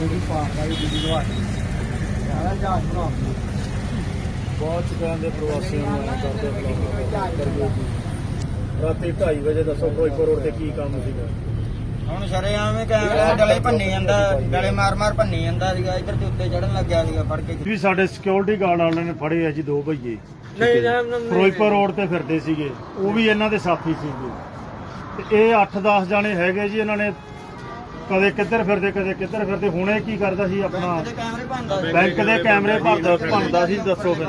ਜਿਹੜੀ ਪਾਕ ਵਾਲੀ ਦੂਜੀ ਲਵਾ ਸਾਰਾ ਜਹਾਜ਼ ਬਣਾ ਬਹੁਤ ਚੁੱਕਿਆਂ ਦੇ ਪ੍ਰਵਾਸੀਆਂ ਨੂੰ ਐਂ ਕਰਦੇ ਬੁਲਾਉਣਾ ਰਾਤੀ 2:30 ਵਜੇ ਦੱਸੋ ਫਿਰੋਜ਼ਪੁਰ ਰੋਡ ਤੇ ਕੀ ਕੰਮ ਸੀਗਾ? ਹੁਣ ਸ਼ਰੇਆਮ ਹੀ ਕੈਮਰਾ ਡਲੇ ਭੰਨੀ ਜਾਂਦਾ ਡਲੇ ਮਾਰ ਮਾਰ ਭੰਨੀ ਜਾਂਦਾ ਸੀਗਾ ਇੱਧਰ ਤੇ ਉੱਤੇ ਚੜਨ ਲੱਗਿਆ ਸੀਗਾ ਫੜ ਕੇ। ਵੀ ਸਾਡੇ ਸਿਕਿਉਰਿਟੀ ਗਾਰਡ ਵਾਲਿਆਂ ਨੇ ਫੜੇ ਆ ਜੀ ਦੋ ਭਈਏ। ਨਹੀਂ ਫਿਰੋਜ਼ਪੁਰ ਰੋਡ ਤੇ ਫਿਰਦੇ ਸੀਗੇ। ਉਹ ਵੀ ਇਹਨਾਂ ਦੇ ਸਾਥੀ ਸੀਗੇ। ਤੇ ਇਹ 8-10 ਜਾਣੇ ਹੈਗੇ ਜੀ ਇਹਨਾਂ ਨੇ ਕਦੇ ਕਿੱਧਰ ਫਿਰਦੇ ਕਦੇ ਕਿੱਧਰ ਫਿਰਦੇ ਹੁਣੇ ਕੀ ਕਰਦਾ ਸੀ ਆਪਣਾ? ਤੇ ਕੈਮਰੇ ਭੰਦਾ ਬੈਂਕ ਦੇ ਕੈਮਰੇ ਭਰਦਾ ਭੰਦਾ ਸੀ ਦੱਸੋ ਫਿਰ।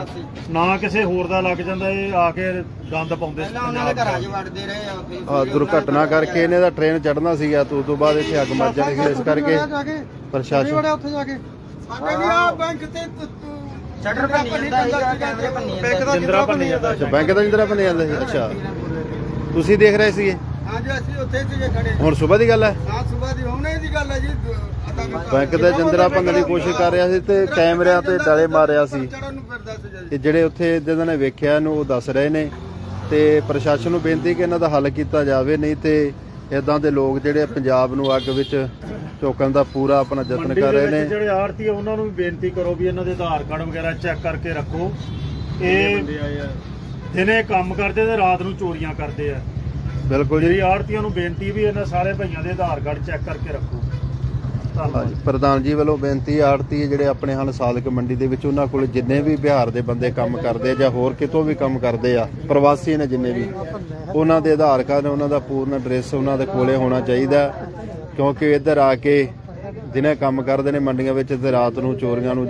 ਨਾ ਕਿਸੇ ਹੋਰ ਦਾ ਲੱਗ ਜਾਂਦਾ ਇਹ ਆ ਕੇ ਗੰਦ ਪਾਉਂਦੇ ਸੀ ਪਹਿਲਾਂ ਉਹਨਾਂ ਦੇ ਘਰਾਂ 'ਚ ਵੜਦੇ ਰਹੇ ਆ ਆ ਦੁਰਘਟਨਾ ਕਰਕੇ ਇਹਨੇ ਦਾ ਟ੍ਰੇਨ ਚੜਨਾ ਸੀਗਾ ਤੇ ਉਸ ਤੋਂ ਬਾਅਦ ਇੱਥੇ ਅੱਗ ਮੱਚ ਜਾਣੀ ਸੀ ਇਸ ਕਰਕੇ ਪ੍ਰਸ਼ਾਸਨ ਉੱਥੇ ਜਾ ਕੇ। ਸਾਡੇ ਵੀ ਆ ਬੈਂਕ ਤੇ ਸ਼ਟਰ ਭੰਨੀ ਜਾਂਦਾ ਕੈਮਰੇ ਭੰਨੀ ਜਾਂਦਾ ਜਿੰਦਰਾ ਭੰਨੀ ਜਾਂਦਾ ਅੱਛਾ ਬੈਂਕ ਦਾ ਇੰਦਰਾ ਬਣੇ ਜਾਂਦਾ ਸੀ ਅੱਛਾ। ਤੁਸੀਂ ਦੇਖ ਰਹੇ ਸੀਗੇ? ਹਾਂਜੀ ਅਸੀਂ ਉੱਥੇ ਸੀਗੇ ਖੜੇ। ਹੁਣ ਸਵੇਰ ਦੀ ਗੱਲ ਹੈ? ਰਾਤ ਸਵੇਰ ਦੀ ਹੁਣੇ ਦੀ ਗੱਲ ਹੈ ਜੀ। ਅੱਧਾ ਘੰਟਾ ਬੈਂਕ ਦੇ ਜਿੰਦਰਾ ਭੰਨਣ ਦੀ ਕੋਸ਼ਿਸ਼ ਕਰ ਰਿਹਾ ਸੀ ਤੇ ਕੈਮਰਿਆਂ ਤੇ ਡਲੇ ਮਾਰਿਆ ਸੀ। ਚੜਨ ਨੂੰ ਫਿਰਦਾ ਸੀ ਜੀ। ਤੇ ਜਿਹੜੇ ਉੱਥੇ ਜਿਹਨਾਂ ਨੇ ਵੇਖਿਆ ਇਹਨੂੰ ਉਹ ਦੱਸ ਰਹੇ ਨੇ। ਤੇ ਪ੍ਰਸ਼ਾਸਨ ਨੂੰ ਬੇਨਤੀ ਕਿ ਇਹਨਾਂ ਦਾ ਹੱਲ ਕੀਤਾ ਜਾਵੇ ਨਹੀਂ ਤੇ ਇਦਾਂ ਦੇ ਲੋਕ ਜਿਹੜੇ ਪੰਜਾਬ ਨੂੰ ਅੱਗ ਵਿੱਚ ਝੋਕਣ ਦਾ ਪੂਰਾ ਆਪਣਾ ਯਤਨ ਕਰ ਰਹੇ ਨੇ। ਜਿਹੜੇ ਆੜਤੀ ਆ ਉਹਨਾਂ ਨੂੰ ਵੀ ਬੇਨਤੀ ਕਰੋ ਵੀ ਇਹਨਾਂ ਦੇ ਆਧਾਰ ਕਾਰਡ ਵਗੈਰਾ ਚੈੱਕ ਕਰਕੇ ਰੱਖੋ। ਇਹ ਦਿਨੇ ਕੰਮ ਕਰਦੇ ਤੇ ਰਾਤ ਨੂੰ ਚੋਰੀਆਂ ਕਰਦੇ ਆ। ਬਿਲਕੁਲ ਜਿਹੜੀ ਜੀ ਆੜਤੀਆਂ ਨੂੰ ਬੇਨਤੀ ਵੀ ਇਹਨਾਂ ਸਾਰੇ ਭਈਆਂ ਦੇ ਆਧਾਰ ਕਾਰਡ ਚੈੱਕ ਕਰਕੇ ਰੱਖੋ। ਧੰਨਵਾਦ। ਹਾਂਜੀ, ਪ੍ਰਧਾਨ ਜੀ ਵੱਲੋਂ ਬੇਨਤੀ ਆੜਤੀ ਜਿਹੜੇ ਆਪਣੇ ਹਨ ਸਾਧਕ ਮੰਡੀ ਦੇ ਵਿੱਚ ਉਹਨਾਂ ਕੋਲ ਜਿੰਨੇ ਵੀ ਬਿਹਾਰ ਦੇ ਬੰਦੇ ਕੰਮ ਕਰਦੇ ਆ ਜਾਂ ਹੋਰ ਕਿਤੋਂ ਵੀ ਕੰਮ ਕਰਦੇ ਆ ਪ੍ਰਵਾਸੀ ਨੇ ਜਿੰਨੇ ਵੀ ਉਹਨਾਂ ਦੇ ਆਧਾਰ ਕਾਰਡ ਉਹਨਾਂ ਦਾ ਪੂਰਨ ਐਡਰੈਸ ਉਹਨਾਂ ਦੇ ਕੋਲੇ ਹੋਣਾ ਚਾਹੀਦਾ ਕਿਉਂਕਿ ਇੱਧਰ ਆ ਕੇ ਦਿਨੇ ਕੰਮ ਕਰਦੇ ਨੇ ਮੰਡੀਆਂ ਵਿੱਚ ਤੇ ਰਾਤ ਨੂੰ ਚੋਰੀਆਂ ਨੂੰ ਜਾਂ